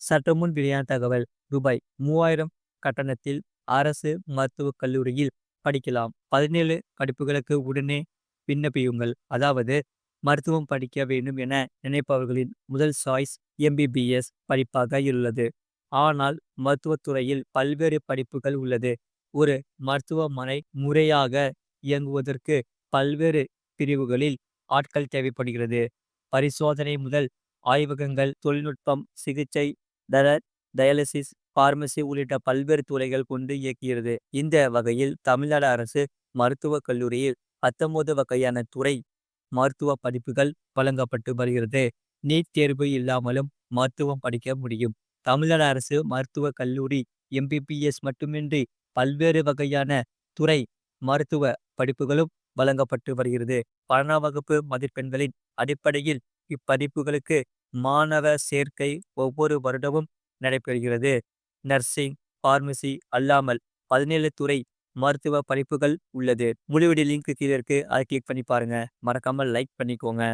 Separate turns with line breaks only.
சற்றுமுன் வெளியான தகவல் ரூபாய் மூவாயிரம் கட்டணத்தில் அரசு மருத்துவக் கல்லூரியில் படிக்கலாம். பதினேழு படிப்புகளுக்கு உடனே விண்ணப்பியுங்கள். அதாவது மருத்துவம் படிக்க வேண்டும் என நினைப்பவர்களின் முதல் சாய்ஸ் எம்பிபிஎஸ் படிப்பாக உள்ளது ஆனால் மருத்துவத்துறையில் பல்வேறு படிப்புகள் உள்ளது. ஒரு மருத்துவமனை முறையாக இயங்குவதற்கு பல்வேறு பிரிவுகளில் ஆட்கள் தேவைப்படுகிறது. பரிசோதனை முதல் ஆய்வகங்கள் தொழில்நுட்பம் சிகிச்சை தர டயாலிசிஸ் பார்மசி உள்ளிட்ட பல்வேறு துறைகள் கொண்டு இயக்குகிறது இந்த வகையில் தமிழ்நாடு அரசு மருத்துவக் கல்லூரியில் பத்தொன்பது வகையான துறை மருத்துவ படிப்புகள் வழங்கப்பட்டு வருகிறது. நீட் தேர்வு இல்லாமலும் மருத்துவம் படிக்க முடியும். தமிழ்நாடு அரசு மருத்துவக் கல்லூரி எம்பிபிஎஸ் மட்டுமின்றி பல்வேறு வகையான துறை மருத்துவ படிப்புகளும் வழங்கப்பட்டு வருகிறது. பன்னெண்டாம் வகுப்பு மதிப்பெண்களின் அடிப்படையில் இப்படிப்புகளுக்கு மாணவ சேர்க்கை ஒவ்வொரு வருடமும் நடைபெறுகிறது. நர்சிங் பார்மசி அல்லாமல் பதினேழு துறை மருத்துவ படிப்புகள் உள்ளது. முழு லிங்க் கீழே இருக்கு. அதை கிளிக் பண்ணி பாருங்க. மறக்காம லைக் பண்ணிக்கோங்க.